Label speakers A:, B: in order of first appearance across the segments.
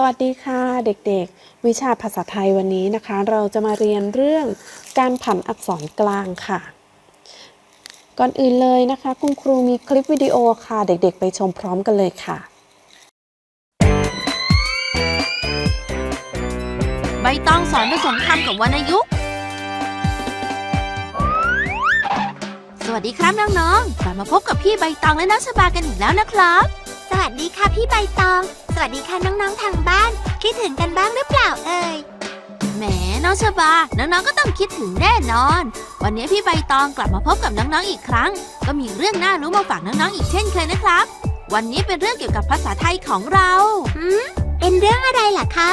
A: สวัสดีค่ะเด็กๆ วิชาภาษาไทยวันนี้นะคะ เราจะมาเรียนเรื่องการผันอักษรกลางค่ะ ก่อนอื่นเลยนะคะ คุณครูมีคลิปวิดีโอค่ะ เด็กๆ ไปชมพร้อมกันเลยค่ะ
B: ใบตองสอนผสมคำกับวรรณยุกต์สวัสดีครับน้องๆกลับมาพบกับพี่ใบตองและน้องชบากันอีกแล้วนะครับ
C: สวัสดีค่ะพี่ใบตอง สวัสดีค่ะน้องๆทางบ้าน คิดถึงกันบ้างหรือเปล่าเอ่ย
B: แหมน้องชบา น้องๆก็ต้องคิดถึงแน่นอน วันนี้พี่ใบตองกลับมาพบกับน้องๆอีกครั้ง ก็มีเรื่องน่ารู้มาฝากน้องๆอีกเช่นเคยนะครับ วันนี้เป็นเรื่องเกี่ยวกับภาษาไทยของเรา
C: หืมเป็นเรื่องอะไรล่ะคะ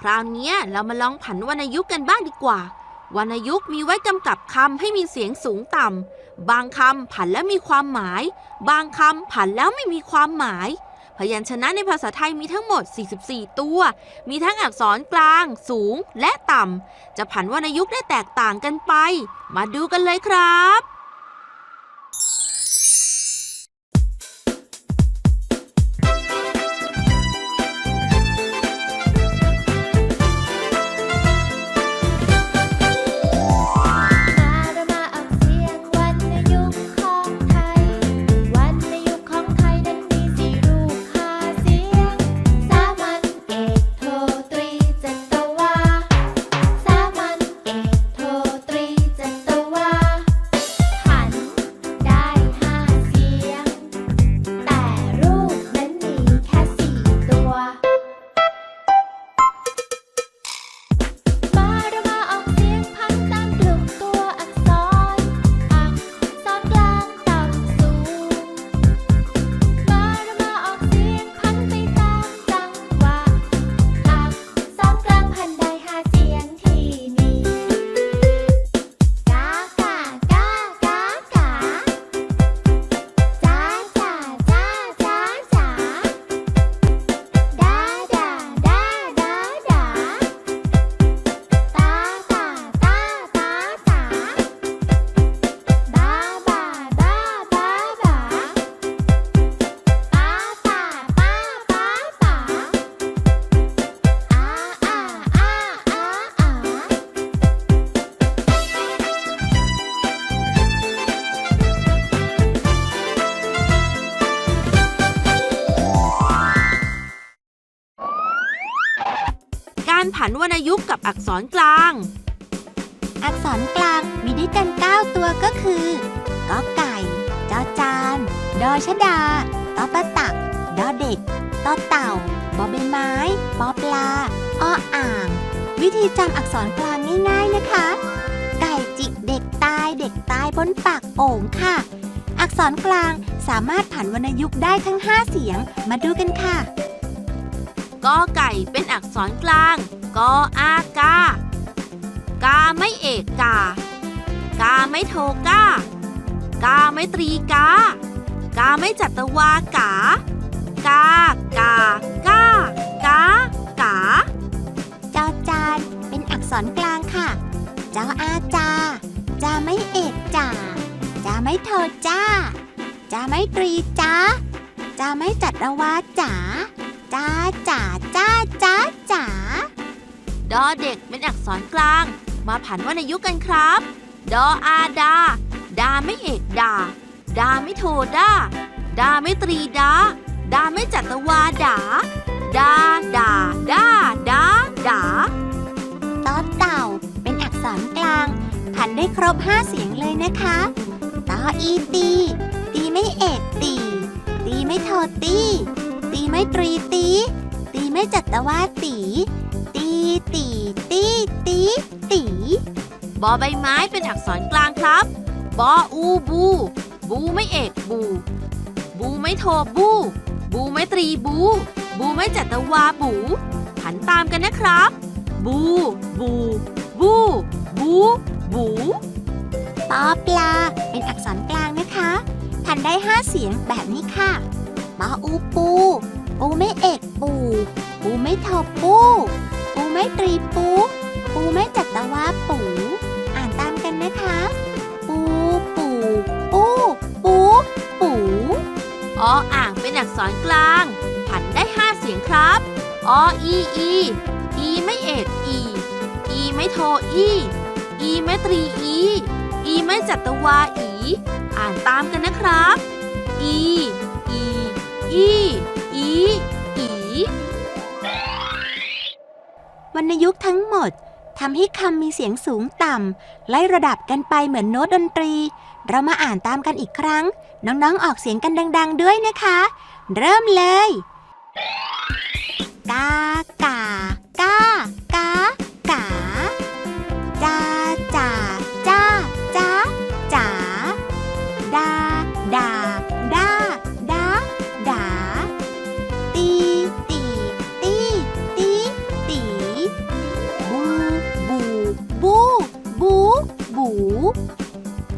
B: คราวเนี้ยเรามาลองผันวรรณยุกต์กันบ้างดีกว่า วรรณยุกต์มีไว้กำกับคำให้มีเสียงสูงต่ำ บางคำผันแล้วมีความหมาย บางคำผันแล้วไม่มีความหมาย พยัญชนะในภาษาไทยมีทั้งหมด 44 ตัว มีทั้งอักษรกลาง สูง และต่ำ จะผันวรรณยุกต์ได้แตกต่างกันไป มาดูกันเลยครับ
C: การผันวรร
B: ณยุกต์กับอักษรกลาง
C: อักษรกลางมีด้วยกัน 9 ตัวก็คือกอไก่จอจาน ดอชดาตอปะตัก ดอเด็กตอเต่า บอใบไม้ ปอปลาออ่าง วิธีจำอักษรกลางง่าย ๆนะคะ ไก่จิกเด็กตายเด็กตายบนปากโอ่งค่ะ อักษรกลางสามารถผันวรรณยุกต์ได้ทั้ง 5 เสียง มาดูกันค่ะ
B: กอไก่เป็นอักษรกลาง กออากา กาไม่เอกกา กาไม่โทกา กาไม่ตรีกา กาไม่จัตวากา กา กา กา กา กา
C: จอจานเป็นอักษรกลางค่ะจออาจาจาไม่เอกจ่าจาไม่โทจ้าจาไม่ตรีจ้าจาไม่จัดรวาจ๋าจ้าจ๋าจ้าจ้าจ๋า
B: ดอเด็กเป็นอักษรกลาง มาผันวรรณยุกต์กันครับ ดออาดา ดาไม่เอกดา ดาไม่โทดา ดาไม่ตรีดา ดาไม่จัตวาดา ดาดาดาดาดา
C: ตอเต่าเป็นอักษรกลาง ผันได้ครบ5เสียงเลยนะคะตออีตี ตีไม่เอกตี ตีไม่โทตี ตีไม่ตรีตี ตีไม่จัตวาตี ตีตีตีตี
B: บอใบไม้เป็นอักษรกลางครับ บออูบู บูไม่เอกบู บูไม่โทบู บูไม่ตรีบู บูไม่จัตวาบูผันตามกันนะครับ บู บู บู บูบู
C: ปอปลา เป็นอักษรกลางนะคะผันได้5เสียงแบบนี้ค่ะปออูปู ปูไม่เอกปู ปูไม่โทปู ปูไม่ตรีปูปูไม่จัตวาปู อ่านตามกันนะคะ ปูปูปูปูปู
B: ออ่างเป็นอักษรกลาง ผันได้5เสียงครับอออีอีอีไม่เอกอี อีไม่โทอี อีไม่ตรีอี อีไม่จัตวาอี อ่านตามกันนะครับ อี อี อี อี อี
C: วรรณยุกต์ทั้งหมดทำให้คำมีเสียงสูงต่ำไล่ระดับกันไปเหมือนโน้ตดนตรี เรามาอ่านตามกันอีกครั้ง น้องๆออกเสียงกันดัง ๆ ด้วยนะคะ เริ่มเลย กากากา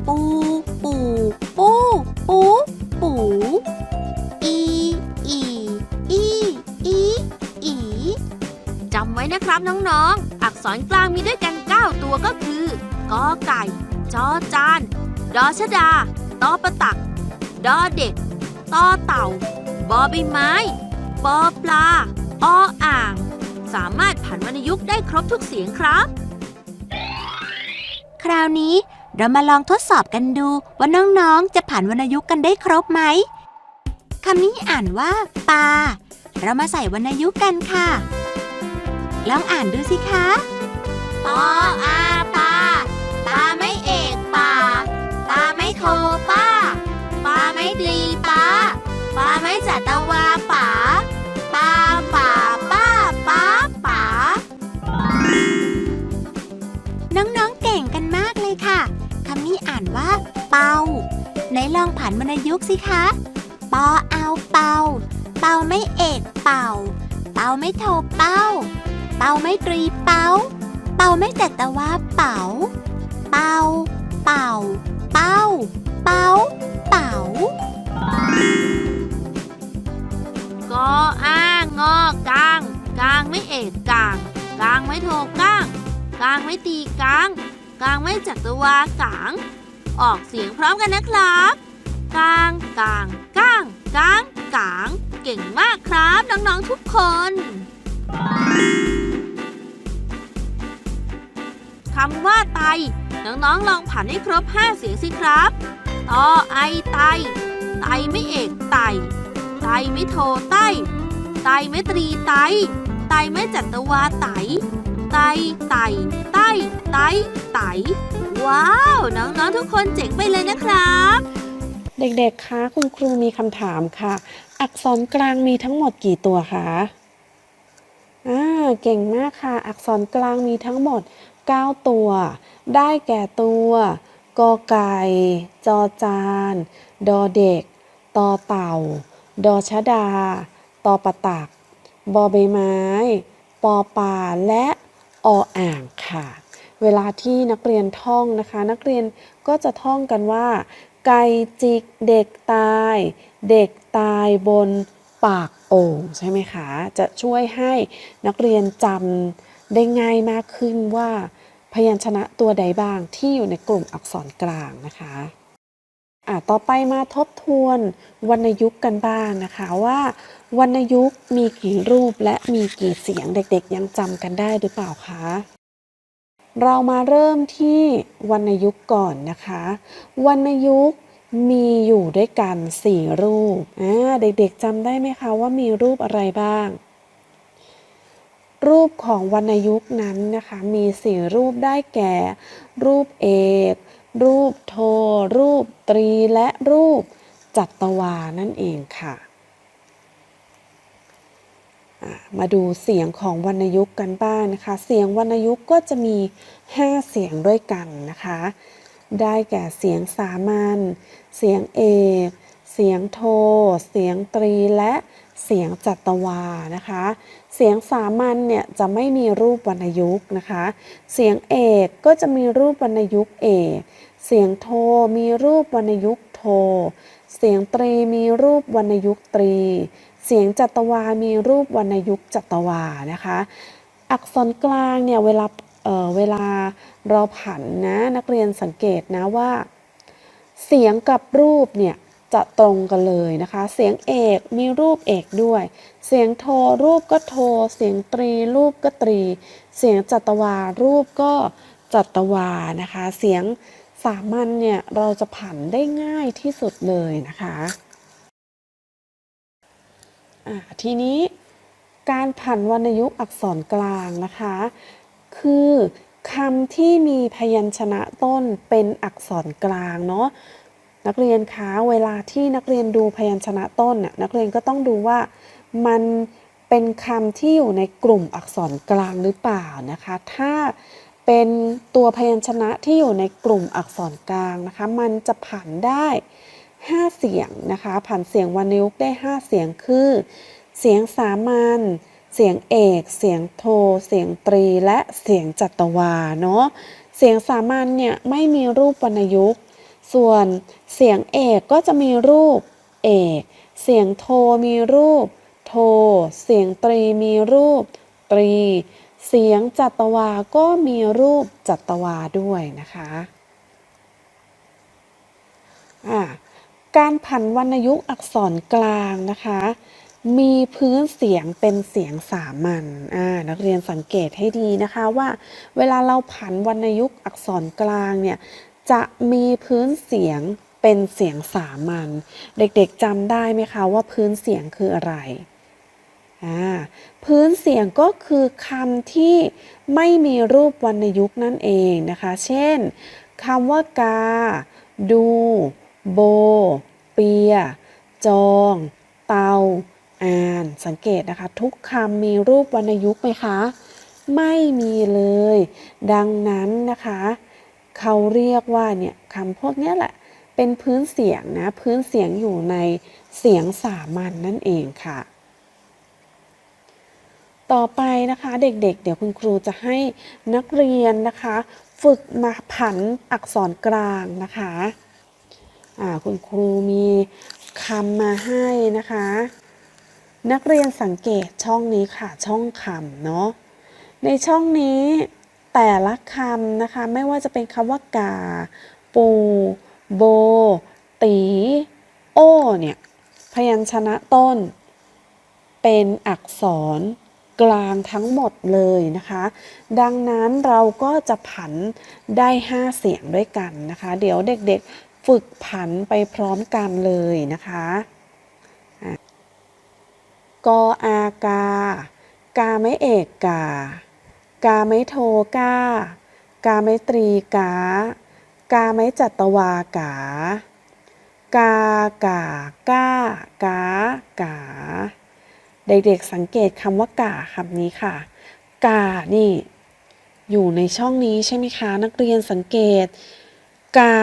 C: ปู ปู ปู ปู ปู อี อี อี อี อี
B: จำไว้นะครับน้องๆ อักษรกลางมีด้วยกัน 9 ตัวก็คือกอไก่ จอจาน ดอชดา ตอประตัก ดอเด็ก ตอเต่า บอใบไม้ ปอปลา ออ่าง สามารถผันวรรณยุกต์ได้ครบทุกเสียงครับ
C: คราวนี้ เรามาลองทดสอบกันดูว่าน้องๆ จะผ่านวรรณยุกต์กันได้ครบไหมคำนี้อ่านว่าปลาเรามาใส่วรรณยุกต์กันค่ะ ลองอ่านดูสิคะ
B: ปออาปาปาไม่เอกปาปาไม่โทป้าปาไม่ตรีป้าปาไม่จัตวา
C: นลองผ่านวรรณยุกต์สิคะ ปอเอาเป่า เป่าไม่เอกเป่า เป่าไม่โทเป้า เป่าไม่ตรีเป้าเป่าไม่แต่ตะว่าเป่า เป่า เป่า เป้า เป่า เป่า
B: กออ้างงอกลาง กลางไม่เอกกลาง กลางไม่โทก้าง กลางไม่ตีกลาง กลางไม่จัตวากลาง ออกเสียงพร้อมกันนะครับกางกางก้างกางกาง เก่งมากครับน้องๆทุกคน คำว่าไต น้องๆลองผันให้ครบ 5 เสียงสิครับตอไอไต ไตไม่เอกไต ไตไม่โทไต ไตไม่ตรีไต ไตไม่จัตวาไต ไตไตไตไตไต ว้าว น้องๆทุกคนเจ๋งไปเลยนะครับ
A: เด็กๆ คะคุณครูมีคำถามค่ะ อักษรกลางมีทั้งหมดกี่ตัวคะอ่าเก่งมากค่ะ อักษรกลางมีทั้งหมด 9 ตัว ได้แก่ตัวกอไก่ จอจาน ดอเด็ก ตอเต่า ดอชดา ตอปะตัก บอใบไม้ ปอปลาและออ่างค่ะ เวลาที่นักเรียนท่องนะคะ นักเรียนก็จะท่องกันว่า ไก่จิกเด็กตาย เด็กตายบนปากโอ่งใช่ไหมคะจะช่วยให้นักเรียนจำได้ง่ายมากขึ้นว่า พยัญชนะตัวใดบ้างที่อยู่ในกลุ่มอักษรกลางนะคะอะต่อไปมาทบทวนวรรณยุกต์กันบ้างนะคะว่าวรรณยุกต์มีกี่รูปและมีกี่เสียงเด็กๆ ยังจำกันได้หรือเปล่าคะ เรามาเริ่มที่วรรณยุกต์ก่อนนะคะ วรรณยุกต์มีอยู่ด้วยกัน 4 รูปอ่าเด็กๆจำได้ไหมคะว่ามีรูปอะไรบ้าง รูปของวรรณยุกต์นั้นนะคะมี 4 รูปได้แก่ รูปเอก รูปโท รูปตรีและรูปจัตวานั่นเองค่ะ มาดูเสียงของวรรณยุกต์กันบ้างนะคะ เสียงวรรณยุกต์ก็จะมี 5 เสียงด้วยกันนะคะ ได้แก่เสียงสามัญ เสียงเอก เสียงโท เสียงตรี และเสียงจัตวานะคะ เสียงสามัญเนี่ยจะไม่มีรูปวรรณยุกต์นะคะ เสียงเอกก็จะมีรูปวรรณยุกต์เอก เสียงโทมีรูปวรรณยุกต์โท เสียงตรีมีรูปวรรณยุกต์ตรี เสียงจัตวา มีรูปวรรณยุกต์จัตวานะคะ อักษรกลางเนี่ยเวลาเออเวลาเราผันนะนักเรียนสังเกตนะว่า เสียงกับรูปเนี่ยจะตรงกันเลยนะคะ เสียงเอกมีรูปเอกด้วย เสียงโทรูปก็โท เสียงตรีรูปก็ตรี เสียงจัตวารูปก็จัตวานะคะ เสียงสามัญเนี่ยเราจะผันได้ง่ายที่สุดเลยนะคะ ทีนี้การผันวรรณยุกต์อักษรกลางนะคะ คือคำที่มีพยัญชนะต้นเป็นอักษรกลางเนาะนักเรียนคะเวลาที่นักเรียนดูพยัญชนะต้นน่ะนักเรียนก็ต้องดูว่ามันเป็นคำที่อยู่ในกลุ่มอักษรกลางหรือเปล่านะคะ ถ้าเป็นตัวพยัญชนะที่อยู่ในกลุ่มอักษรกลางนะคะ มันจะผันได้ 5 เสียงนะคะผันเสียงวรรณยุกต์ได้ 5 เสียงคือ เสียงสามัญเสียงเอก เสียงโท เสียงตรี และเสียงจัตวาเนาะเสียงสามัญเนี่ยไม่มีรูปวรรณยุกต์ ส่วนเสียงเอกก็จะมีรูปเอก เสียงโทมีรูป โท เสียงตรีมีรูป ตรี เสียงจัตวาก็มีรูปจัตวาด้วยนะคะอ่า การผันวรรณยุกต์อักษรกลางนะคะ มีพื้นเสียงเป็นเสียงสามัญนักเรียนสังเกตให้ดีนะคะว่า เวลาเราผันวรรณยุกต์อักษรกลางเนี่ยจะมีพื้นเสียงเป็นเสียงสามัญเด็กๆจำได้ไหมคะว่าพื้นเสียงคืออะไรพื้นเสียงก็คือคำที่ไม่มีรูปวรรณยุกต์นั่นเองนะคะ เช่นคำว่ากา ดู โบ เปีย จอง เตา อ่าน สังเกตนะคะ ทุกคำมีรูปวรรณยุกต์ไหมคะ ไม่มีเลย ดังนั้นนะคะ เขาเรียกว่าเนี่ยคำพวกนี้แหละ เป็นพื้นเสียงนะ พื้นเสียงอยู่ในเสียงสามัญนนั่นเองค่ะ ต่อไปนะคะเด็กๆเดี๋ยวคุณครูจะให้นักเรียนนะคะ ฝึกมาผันอักษรกลางนะคะ คุณครูมีคำมาให้นะคะ นักเรียนสังเกตช่องนี้ค่ะช่องคำเนาะในช่องนี้แต่ละคำนะคะ ไม่ว่าจะเป็นคำว่ากา ปู โบ ตี โอเนี่ย พยัญชนะต้น เป็นอักษรกลางทั้งหมดเลยนะคะ ดังนั้นเราก็จะผันได้ 5 เสียงด้วยกันนะคะ เดี๋ยวเด็กๆ ฝึกผันไปพร้อมกันเลยนะคะกออากา กาไม่เอกกา กาไม่โทกา กาไม่ตรีกา กาไม่จัตวากา กากากากากา เด็กๆสังเกตคำว่ากาคำนี้ค่ะ กานี่อยู่ในช่องนี้ใช่ไหมคะ นักเรียนสังเกต กา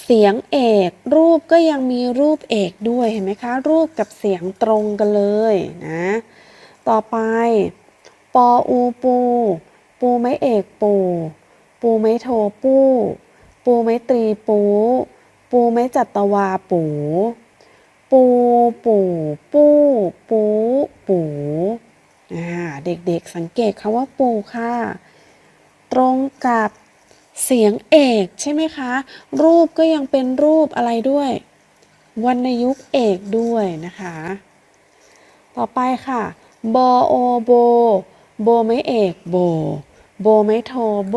A: เสียงเอก รูปก็ยังมีรูปเอกด้วยเห็นไหมคะ รูปกับเสียงตรงกันเลยนะ ต่อไป ปออูปู ปูไม่เอกปู ปูไม่โทปู ปูไม่ตรีปู ปูไม่จัตวาปู ปูปูปูปูปูอ่าเด็กๆสังเกตคำว่าปูค่ะ ตรงกับ เสียงเอกใช่ไหมคะ รูปก็ยังเป็นรูปอะไรด้วย วรรณยุกต์เอกด้วยนะคะ ต่อไปค่ะบโอโบโบไม่เอกโบ โบไม่โทโบ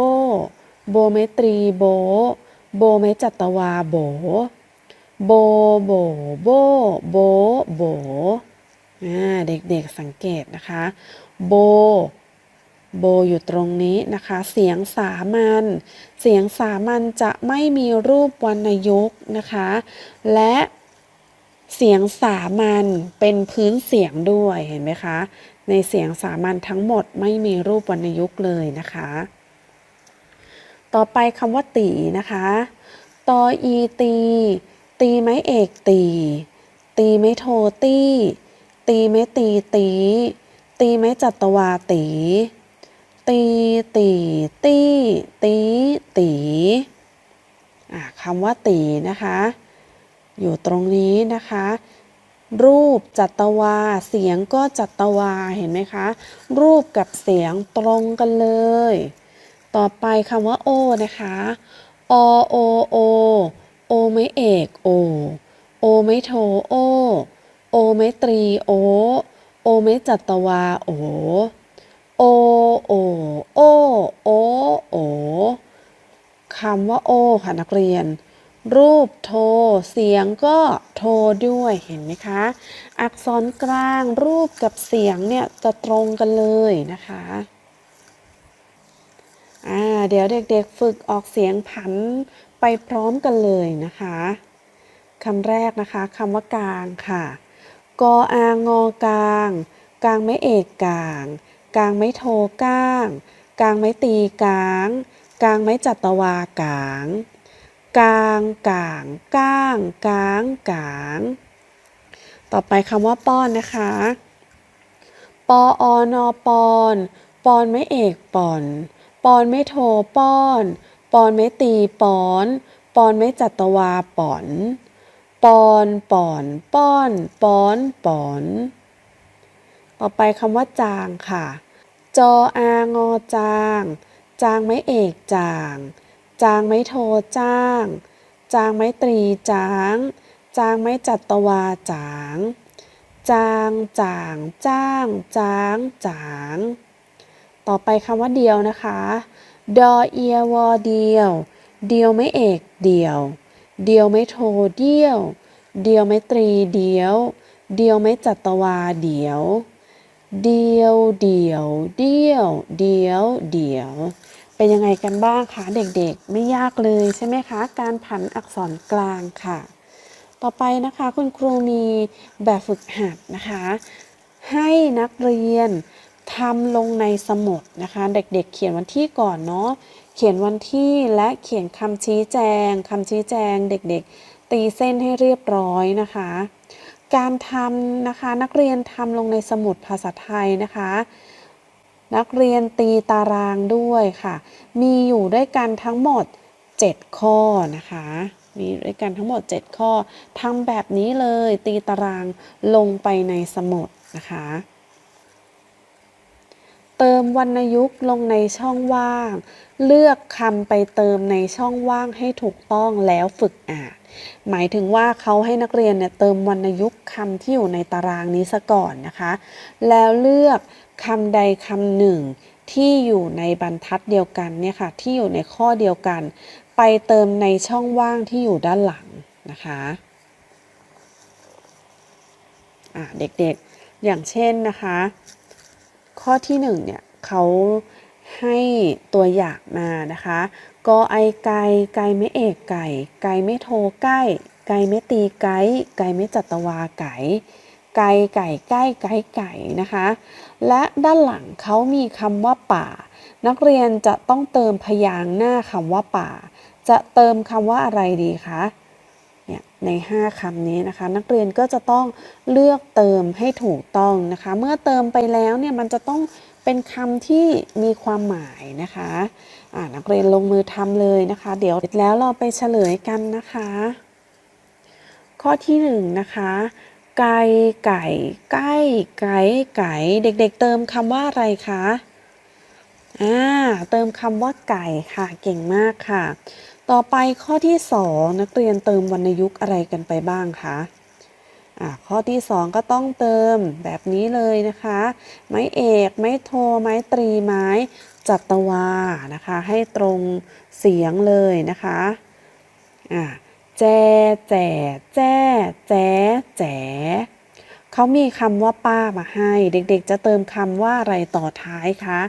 A: โบไม่ตรีโบ โบไม่จัตวาโบ โบโบโบโบโบเด็กๆสังเกตนะคะ โบ โบอยู่ตรงนี้นะคะ เสียงสามัญ เสียงสามัญจะไม่มีรูปวรรณยุกต์นะคะ และเสียงสามัญเป็นพื้นเสียงด้วยเห็นไหมคะ ในเสียงสามัญทั้งหมดไม่มีรูปวรรณยุกต์เลยนะคะ ต่อไปคำว่าตีนะคะตออีตี ตีไม้เอกตี ตีไม้โทตีตีไม้ตีตี ตีไม้จัตวาตี ตีตีตีตีตีอะคำว่าตีนะคะ อยู่ตรงนี้นะคะ รูปจัตวา เสียงก็จัตวาเห็นไหมคะ รูปกับเสียงตรงกันเลย ต่อไปคำว่าโอนะคะอโอโอโอไม่เอกโอโอไม่โทโอโอไม่ตรีโอโอไม่จัตวาโอ โอโอโอโอโอคำว่าโอค่ะนักเรียน รูปโท เสียงก็โทด้วยเห็นไหมคะ อักษรกลางรูปกับเสียงเนี่ยจะตรงกันเลยนะคะอ่าเดี๋ยวเด็กๆฝึกออกเสียงผันไปพร้อมกันเลยนะคะคำแรกนะคะคำว่ากลางค่ะ กออางอกลาง กลางไม่เอกกลาง กลางไม่โทก้างกลางไม่ตีกลางกลางไม่จัตวากลางกลางกลางก้างกลางกลาง ต่อไปคำว่าป้อนนะคะ ปออนอปอนปอนไม่เอกปอน ปอนไม่โทป้อน ปอนไม่ตีปอน ปอนไม่จัตวาปอนปอนปอนป้อนป้อนปอน ต่อไปคำว่าจางค่ะ จออางอจาง จางไม่เอกจาง จางไม่โทจ้าง จางไม่ตรีจาง จางไม่จัตวาจาง จางจางจ้าง จางจาง ต่อไปคำว่าเดียวนะคะ ดอเอียวอเดียว เดียวไม่เอกเดียว เดียวไม่โทเดียว เดียวไม่ตรีเดียว เดียวไม่จัตวาเดียว เดียวเดียวเดียวเดียวเดียว เป็นยังไงกันบ้างคะเด็กๆ ไม่ยากเลยใช่ไหมคะ การผันอักษรกลางค่ะ ต่อไปนะคะคุณครูมีแบบฝึกหัดนะคะ ให้นักเรียนทำลงในสมุดนะคะ เด็กๆเขียนวันที่ก่อนเนาะเขียนวันที่และเขียนคำชี้แจงคำชี้แจงเด็กๆ ตีเส้นให้เรียบร้อยนะคะ การทำนะคะนักเรียนทำลงในสมุดภาษาไทยนะคะ นักเรียนตีตารางด้วยค่ะ มีอยู่ด้วยกันทั้งหมด 7 ข้อนะคะ มีด้วยกันทั้งหมด 7 ข้อทำแบบนี้เลยตีตารางลงไปในสมุดนะคะ เติมวรรณยุกต์ลงในช่องว่าง เลือกคำไปเติมในช่องว่างให้ถูกต้องแล้วฝึกอ่าน หมายถึงว่าเขาให้นักเรียนเนี่ยเติมวรรณยุกต์คำที่อยู่ในตารางนี้ซะก่อนนะคะ แล้วเลือกคำใดคำหนึ่งที่อยู่ในบรรทัดเดียวกันเนี่ยค่ะที่อยู่ในข้อเดียวกัน ไปเติมในช่องว่างที่อยู่ด้านหลังนะคะะเด็กๆอย่างเช่นนะคะ ข้อที่หนึ่งเนี่ยเขาให้ตัวอย่างมานะคะกอไอไก่ไก่ไม่เอกไก่ ไก่ไม่โทใกล้ ไก่ไม่ตีไก่ไก่ไม่จัตวาไก่ ไก่ไก่ใกล้ไก่ไก่นะคะ และด้านหลังเขามีคำว่าป่า นักเรียนจะต้องเติมพยางค์หน้าคำว่าป่า จะเติมคำว่าอะไรดีคะ เนี่ยใน 5คำนี้นะคะ นักเรียนก็จะต้องเลือกเติมให้ถูกต้องนะคะ เมื่อเติมไปแล้วเนี่ยมันจะต้องเป็นคำที่มีความหมายนะคะอ่านักเรียนลงมือทำเลยนะคะ เดี๋ยวเสร็จแล้วเราไปเฉลยกันนะคะ ข้อที่หนึ่งนะคะไก่ไก่ใกล้ไก่ไก่เด็กๆ เติมคำว่าอะไรคะอ่าเติมคำว่าไก่ค่ะเก่งมากค่ะ ต่อไปข้อที่สองนักเรียนเติมวรรณยุกต์อะไรกันไปบ้างคะอ่าข้อที่สองก็ต้องเติมแบบนี้เลยนะคะ ไม้เอก ไม้โท ไม้ตรี ไม้จัตวา นะคะ ให้ตรงเสียงเลยนะคะอ่าแจแจแจแจแจเขามีคำว่าป้ามาให้ เด็กๆ จะเติมคำว่าอะไรต่อท้ายคะ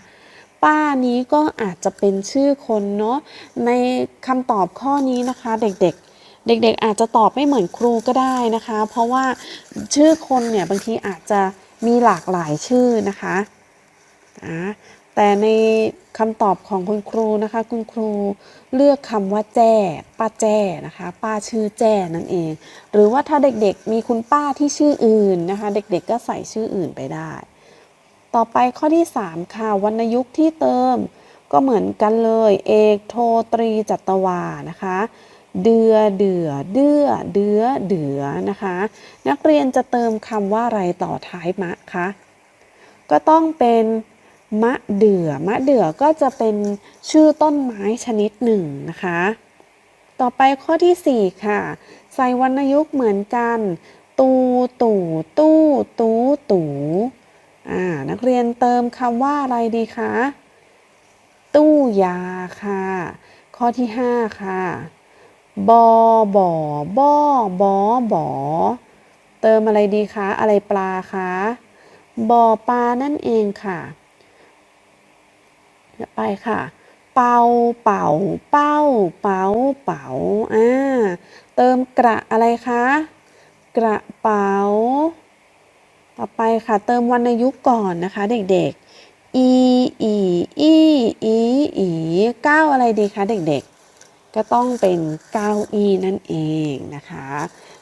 A: ป้านี้ก็อาจจะเป็นชื่อคนเนาะในคำตอบข้อนี้นะคะเด็กๆเด็กๆอาจจะตอบไม่เหมือนครูก็ได้นะคะ เพราะว่าชื่อคนเนี่ยบางทีอาจจะมีหลากหลายชื่อนะคะอ่าแต่ในคำตอบของคุณครูนะคะ คุณครูเลือกคำว่าแจ้ป้าแจ้นะคะ ป้าชื่อแจ้นั่นเอง หรือว่าถ้าเด็กๆมีคุณป้าที่ชื่ออื่นนะคะ เด็กๆก็ใส่ชื่ออื่นไปได้ ต่อไปข้อที่ 3 ค่ะ วรรณยุกต์ที่เติม ก็เหมือนกันเลย เอกโทตรีจัตวานะคะ เดือเดือเดือเดือเดือนะคะ นักเรียนจะเติมคำว่าอะไรต่อท้ายมะคะก็ต้องเป็นมะเดื่อมะเดื่อก็จะเป็นชื่อต้นไม้ชนิดหนึ่งนะคะ ต่อไปข้อที่ 4 ค่ะ ใส่วรรณยุกต์เหมือนกัน ตู ตู่ ตู้ ตู ตู่ อ่านักเรียนเติมคำว่าอะไรดีคะ ตู้ยาค่ะ ข้อที่ 5 ค่ะ บอบอบอบอบอเติมอะไรดีคะ อะไรปลาคะ บอปลานั่นเองค่ะเดี๋ยวไปค่ะ เป่าเป่า เป้า เป๋าเป๋าอ่าเติมกระอะไรคะ กระเป๋า ต่อไปค่ะเติมวรรณยุกต์ก่อนนะคะเด็กๆ อีอีอีอีอีก้าวอะไรดีคะเด็กๆ ก็ต้องเป็นก้าวอีนั่นเองนะคะ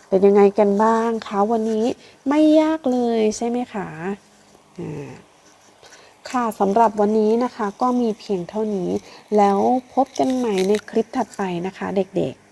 A: เป็นยังไงกันบ้างคะวันนี้ไม่ยากเลยใช่ไหมคะอ่าค่ะสำหรับวันนี้นะคะก็มีเพียงเท่านี้ แล้วพบกันใหม่ในคลิปถัดไปนะคะเด็กๆ